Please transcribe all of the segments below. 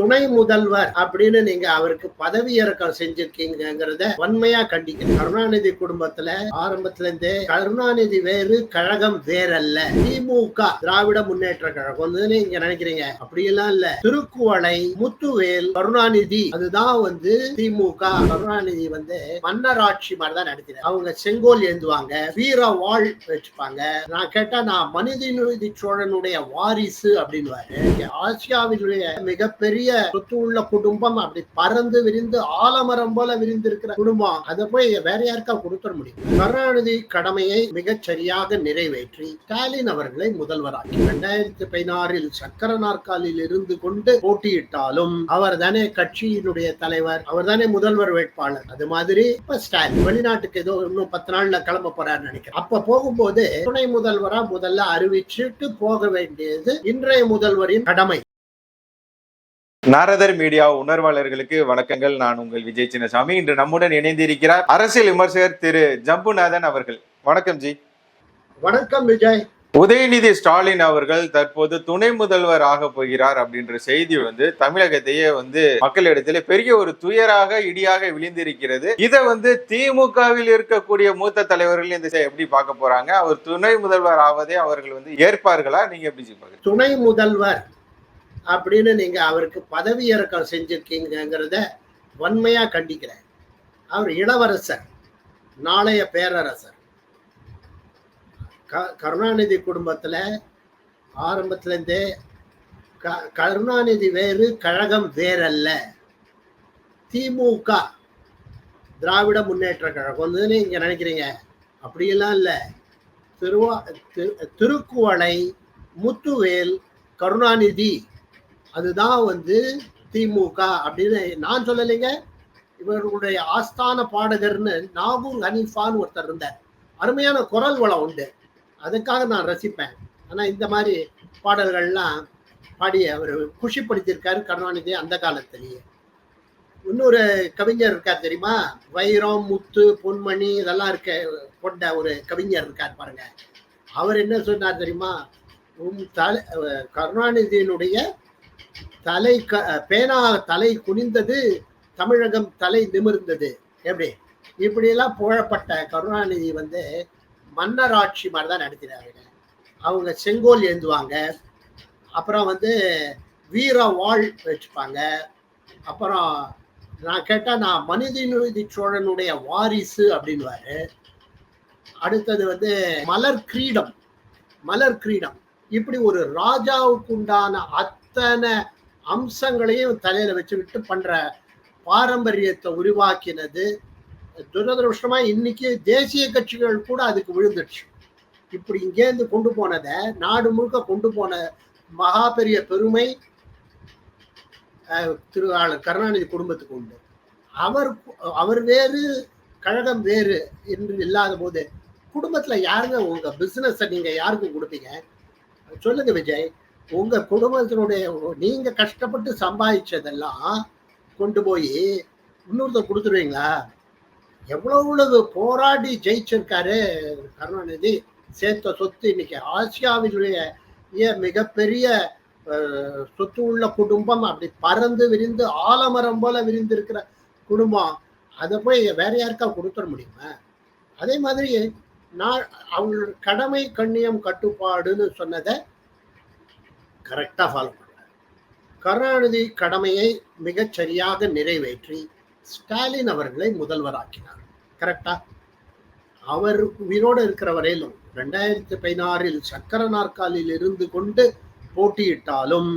துணை முதல்வர் அப்படின்னு நீங்க அவருக்கு பதவி இறக்கம் செஞ்சிருக்கீங்கிறத வன்மையா கண்டிக்கிறேன். கருணாநிதி குடும்பத்துல ஆரம்பத்துல இருந்தே கருணாநிதி வேறு கழகம் வேறல்ல. திமுக திராவிட முன்னேற்ற கழகம். வந்து நீங்க நினைக்கிறீங்க? அப்படியெல்லாம் இல்ல. திருக்குவளை முத்துவேல் கருணாநிதி அதுதான் வந்து திமுக. கருணாநிதி வந்து மன்னராட்சி மாதிரி தான் நடத்தினார். அவங்க செங்கோல் ஏந்துவாங்க வீர வாழ் வச்சுப்பாங்க. நான் கேட்டா நான் மனிதநீதி சோழனுடைய வாரிசு அப்படின்னுவாரு. ஆசியாவினுடைய மிகப்பெரிய சொத்து உள்ள குடும்பம் அப்படி பறந்து விரிந்து ஆலமரம் போல விரிந்து இருக்கிற குடும்பம் அதை போய் வேற யாருக்கா கொடுத்துட முடியும்? கருணாநிதி கடமையை மிகச் சரியாக நிறைவேற்றி ஸ்டாலின் அவர்களை முதல்வராக்கி இரண்டாயிரத்தி பதினாறில் சக்கர நாற்காலில் இருந்து கொண்டு போட்டியிட்டாலும் அவர் தானே கட்சியினுடைய தலைவர் அவர் தானே முதல்வர் வேட்பாளர். அது மாதிரி இப்ப ஸ்டாலின் வெளிநாட்டுக்கு ஏதோ இன்னும் பத்து நாள்ல கிளம்ப போறாருன்னு நினைக்கிறேன். அப்ப போகும்போது துணை முதல்வரா முதல்ல அறிவிச்சுட்டு போக வேண்டியது இன்றைய முதல்வரின் கடமை. நாரதர் மீடியா உணர்வாளர்களுக்கு வணக்கங்கள். நான் உங்கள் விஜய் சின்னசாமி. இன்று நம்முடன் இணைந்திருக்கிறார் அரசியல் விமர்சகர் திரு ஜம்புநாதன் அவர்கள். வணக்கம் ஜி. வணக்கம் விஜய். உதயநிதி ஸ்டாலின் அவர்கள் தற்போது துணை முதல்வர் ஆக போகிறார் அப்படின்ற செய்தி வந்து தமிழகத்தையே வந்து மக்களிடத்திலே பெரிய ஒரு துயராக இடியாக விழுந்திருக்கிறது. இதை வந்து திமுகவில் இருக்கக்கூடிய மூத்த தலைவர்கள் இந்த எப்படி பார்க்க போறாங்க? அவர் துணை முதல்வர் ஆவதே அவர்கள் வந்து ஏற்பார்களா? நீங்க எப்படி துணை முதல்வர் அப்படின்னு நீங்க அவருக்கு பதவி இறக்கம் செஞ்சிருக்கீங்கிறத வன்மையா கண்டிக்கிறேன். அவர் இளவரசர் நாளைய பேரரசர். க- கருணாநிதி குடும்பத்துல ஆரம்பத்திலேருந்தே க- கருணாநிதி வேறு கழகம் வேறல்ல. திமுக திராவிட முன்னேற்ற கழகம். வந்து நீங்க நினைக்கிறீங்க. அப்படியெல்லாம் இல்லை. திருவா திரு- திருக்குவளை முத்துவேல் கருணாநிதி அதுதான் வந்து திமுக அப்படின்னு நான் சொல்லலைங்க. இவர்களுடைய ஆஸ்தான பாடகர்னு நாகூர் ஹனீஃபான்னு ஒருத்தர் இருந்தார். அருமையான குரல் வளம் உண்டு. அதுக்காக நான் ரசிப்பேன். ஆனால் இந்த மாதிரி பாடல்கள்லாம் பாடி அவர் குஷிப்படுத்தியிருக்காரு கருணாநிதி அந்த காலத்திலேயே. இன்னொரு கவிஞர் இருக்கார் தெரியுமா? வைரம் முத்து பொன்மணி இதெல்லாம் இருக்க கொண்ட ஒரு கவிஞர் இருக்கார் பாருங்க. அவர் என்ன சொன்னார் தெரியுமா? உம் தலை கருணாநிதியினுடைய தலை க பேனா தலை குனிந்தது தமிழகம் தலை நிமிர்ந்தது. எப்படி? இப்படியெல்லாம் புகழப்பட்ட கருணாநிதி வந்து மன்னராட்சி மாதிரி தான் நடத்தினாருங்க அவங்க செங்கோல் ஏந்துவாங்க. அப்புறம் வந்து வீர வாழ் வச்சுப்பாங்க. அப்புறம் நான் கேட்டா நான் மனிதநீதி சோழனுடைய வாரிசு அப்படின்னுவாரு. அடுத்தது வந்து மலர் கிரீடம். மலர் கிரீடம். இப்படி ஒரு ராஜாவுக்குண்டான அத் அத்தனை அம்சங்களையும் தலையில வச்சுக்கிட்டு பண்ற பாரம்பரியத்தை உருவாக்கினது. துரதிருஷ்டமா இன்னைக்கு தேசிய கட்சிகள் கூட அதுக்கு விழுந்துடுச்சு. இப்படி இங்கேருந்து கொண்டு போனதை நாடு முழுக்க கொண்டு போன மகா பெரிய பெருமை அஹ், திரு கருணாநிதி குடும்பத்துக்கு உண்டு. அவர் அவர் வேறு கழகம் வேறு என்று இல்லாத போது குடும்பத்துல யாருங்க உங்க பிசினஸ் நீங்க யாருக்கு கொடுப்பீங்க? சொல்லுங்க விஜய். உங்க குடும்பத்தினுடைய நீங்க கஷ்டப்பட்டு சம்பாதிச்சதெல்லாம் கொண்டு போய் இன்னொருத்தர் கொடுத்துருவீங்களா? எவ்வளவு போராடி ஜெயிச்சிருக்காரு கருணாநிதி. சேர்த்த சொத்து இன்னைக்கு ஆசியாவினுடைய மிகப்பெரிய சொத்து உள்ள குடும்பம். அப்படி பறந்து விரிந்து ஆலமரம் போல விரிந்து இருக்கிற குடும்பம். அதை போய் வேற யாருக்கா கொடுத்துட முடியுமா? அதே மாதிரி நான் அவங்களோட கடமை கண்ணியம் கட்டுப்பாடுன்னு சொன்னதை கரெக்டாக ஃபாலோ பண்ணார் கருணாநிதி கடமையை மிகச் சரியாக நிறைவேற்றி ஸ்டாலின் அவர்களை முதல்வராக்கினார். கரெக்டா அவர் உயிரோடு இருக்கிற வரையிலும் ரெண்டாயிரத்தி பதினாறில் சக்கர நாற்காலில் இருந்து கொண்டு போட்டியிட்டாலும்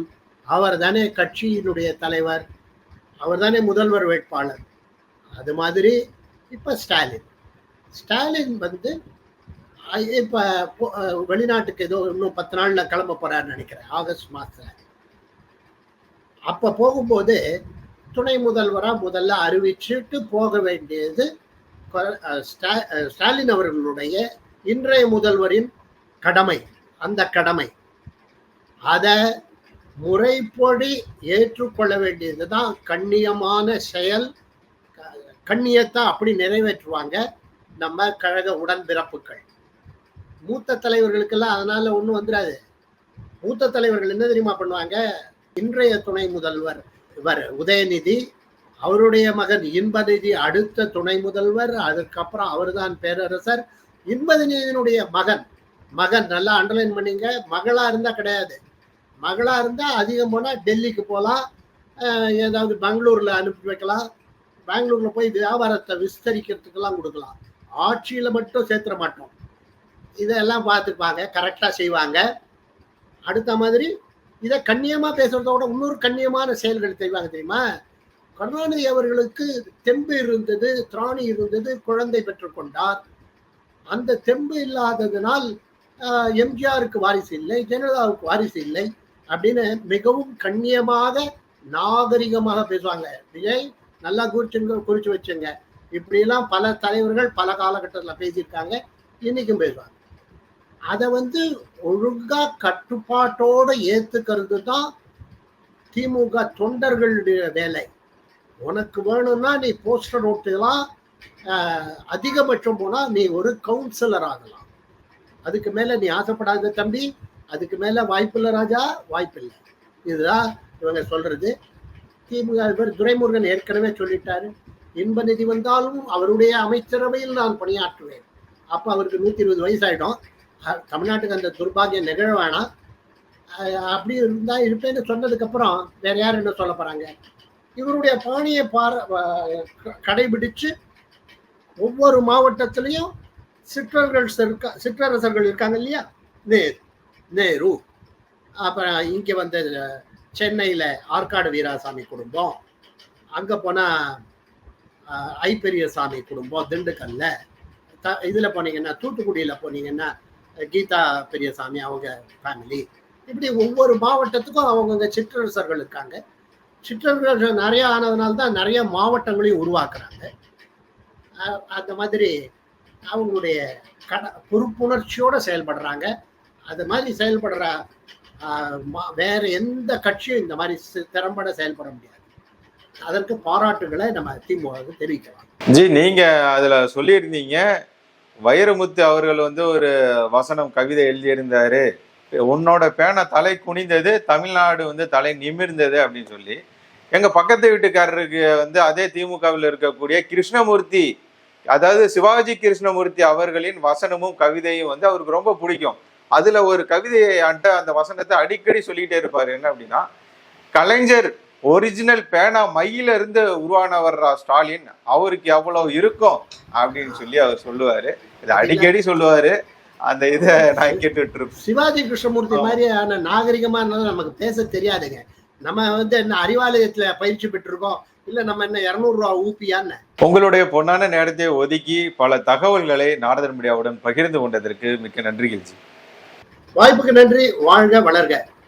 அவர் தானே கட்சியினுடைய தலைவர் அவர் தானே முதல்வர் வேட்பாளர். அது மாதிரி இப்போ ஸ்டாலின். ஸ்டாலின் வந்து இப்ப வெளிநாட்டுக்கு ஏதோ இன்னும் பத்து நாள்ல கிளம்ப போறாருன்னு நினைக்கிறேன் ஆகஸ்ட் மாசத்துல. அப்ப போகும்போது துணை முதல்வரா முதல்ல அறிவிச்சுட்டு போக வேண்டியது ஸ்டாலின் அவர்களுடைய இன்றைய முதல்வரின் கடமை அந்த கடமை. அதை முறைப்படி ஏற்றுக்கொள்ள வேண்டியதுதான் கண்ணியமான செயல். கண்ணியத்தை அப்படி நிறைவேற்றுவாங்க நம்ம கழக உடன்பிறப்புகள். மூத்த தலைவர்களுக்கெல்லாம் அதனால ஒன்றும் வந்துடாது. மூத்த தலைவர்கள் என்ன தெரியுமா பண்ணுவாங்க? இன்றைய துணை முதல்வர் இவர் உதயநிதி அவருடைய மகன் இன்பநிதி அடுத்த துணை முதல்வர் அதுக்கப்புறம் அவர்தான் பேரரசர். இன்பநிதியினுடைய மகன் மகன் நல்லா அண்டர்லைன் பண்ணீங்க. மகளா இருந்தா கிடையாது. மகளா இருந்தா அதிகம் போனா டெல்லிக்கு போகலாம் ஏதாவது பெங்களூர்ல அனுப்பி வைக்கலாம். பெங்களூர்ல போய் வியாபாரத்தை விஸ்தரிக்கிறதுக்கெல்லாம் கொடுக்கலாம். ஆட்சியில மட்டும் சேர்த்துட மாட்டோம். இதெல்லாம் பார்த்துப்பாங்க கரெக்டாக செய்வாங்க. அடுத்த மாதிரி இதை கண்ணியமா விட இன்னொரு கண்ணியமான செயல்கள் செய்வாங்க தெரியுமா? கருணாநிதி அவர்களுக்கு தெம்பு இருந்தது திராணி இருந்தது குழந்தை பெற்றுக்கொண்டார் அந்த தெம்பு இல்லாததினால் எம்ஜிஆருக்கு வாரிசு இல்லை ஜெயலலிதாவுக்கு வாரிசு இல்லை அப்படின்னு மிகவும் கண்ணியமாக நாகரிகமாக பேசுவாங்க. விஜய் நல்லா குறிச்சுங்க குறிச்சு வச்சுங்க. இப்படிலாம் பல தலைவர்கள் பல காலகட்டத்தில் பேசியிருக்காங்க. இன்னைக்கும் பேசுவாங்க. அதை வந்து ஒழுங்கா கட்டுப்பாட்டோட ஏத்துக்கிறது தான் திமுக தொண்டர்களுடைய வேலை. உனக்கு வேணும்னா நீ போஸ்டர் ஓட்டுலாம் அதிகபட்சம் போனா நீ ஒரு கவுன்சிலர் ஆகலாம். அதுக்கு மேல நீ ஆசைப்படாத தம்பி அதுக்கு மேல வாய்ப்பில்லை ராஜா வாய்ப்பில்லை இதுதான் இவங்க சொல்றது. திமுக இவர் துரைமுருகன் ஏற்கனவே சொல்லிட்டாரு. இன்ப நிதி வந்தாலும் அவருடைய அமைச்சரவையில் நான் பணியாற்றுவேன். அப்ப அவருக்கு நூத்தி இருபது வயசு ஆயிடும் தமிழ்நாட்டுக்கு அந்த துர்பாகியம் நிகழ வேணாம். அப்படி இருந்தால் இருப்பேன்னு சொன்னதுக்கப்புறம் வேற யார் என்ன சொல்ல போகிறாங்க இவருடைய பாணியை பார க- கடைபிடிச்சு ஒவ்வொரு மாவட்டத்திலையும் சிற்றர்கள் இருக்க சிற்றரசர்கள் இருக்காங்க இல்லையா? நேரு நேரு. அப்புறம் இங்கே வந்த சென்னையில் ஆற்காடு வீராசாமி குடும்பம். அங்கே போனால் ஐப்பெரியசாமி குடும்பம் திண்டுக்கல்ல. த- இதில் போனீங்கன்னா தூத்துக்குடியில் போனீங்கன்னா கீதா பெரியசாமி அவங்க ஃபேமிலி இப்படி ஒவ்வொரு மாவட்டத்துக்கும் அவங்கவுங்க சிற்றரசர்கள் இருக்காங்க. சிற்றரசர்கள் நிறைய ஆனதுனால தான் நிறைய மாவட்டங்களையும் உருவாக்குறாங்க. அந்த மாதிரி அவங்களுடைய கட பொறுப்புணர்ச்சியோடு செயல்படுறாங்க. அது மாதிரி செயல்படுற மா- வேற எந்த கட்சியும் இந்த மாதிரி திறம்பட செயல்பட முடியாது. அதற்கு பாராட்டுகளை நம்ம திமுக தெரிவிக்கலாம். ஜி நீங்க அதுல சொல்லியிருந்தீங்க. வைரமுத்து அவர்கள் வந்து ஒரு வசனம் கவிதை எழுதியிருந்தாரு. உன்னோட பேனை தலை குனிந்தது தமிழ்நாடு வந்து தலை நிமிர்ந்தது அப்படின்னு சொல்லி. எங்க பக்கத்து வீட்டுக்காரருக்கு வந்து அதே திமுகவில் இருக்கக்கூடிய கிருஷ்ணமூர்த்தி அதாவது சிவாஜி கிருஷ்ணமூர்த்தி அவர்களின் வசனமும் கவிதையும் வந்து அவருக்கு ரொம்ப பிடிக்கும். அதுல ஒரு கவிதையை அந்த வசனத்தை அடிக்கடி சொல்லிக்கிட்டே இருப்பாரு. என்ன அப்படின்னா கலைஞர் ஒரிஜினல் பேனா மையில இருந்து உருவானவர்ரா ஸ்டாலின்? அவருக்கு எவ்வளவு இருக்கும்? அப்படின்னு சொல்லி அவர் சொல்லுவாரு. இதை அடிக்கடி சொல்லுவாரு. அந்த இதை நான் கேட்டுட்டு இருப்பேன் சிவாஜி கிருஷ்ணமூர்த்தி. மாதிரியான நாகரிகமான நமக்கு பேச தெரியாதுங்க. நம்ம வந்து என்ன அறிவாலயத்துல பயிற்சி பெற்றிருக்கோம். இல்ல நம்ம என்ன இருநூறு ரூபா ஊப்பியான்னு. உங்களுடைய பொன்னான நேரத்தை ஒதுக்கி பல தகவல்களை நாரதன் மீடியாவுடன் பகிர்ந்து கொண்டதற்கு மிக்க நன்றிகள் ஜி வாய்ப்புக்கு நன்றி. வாழ்க வளர்க.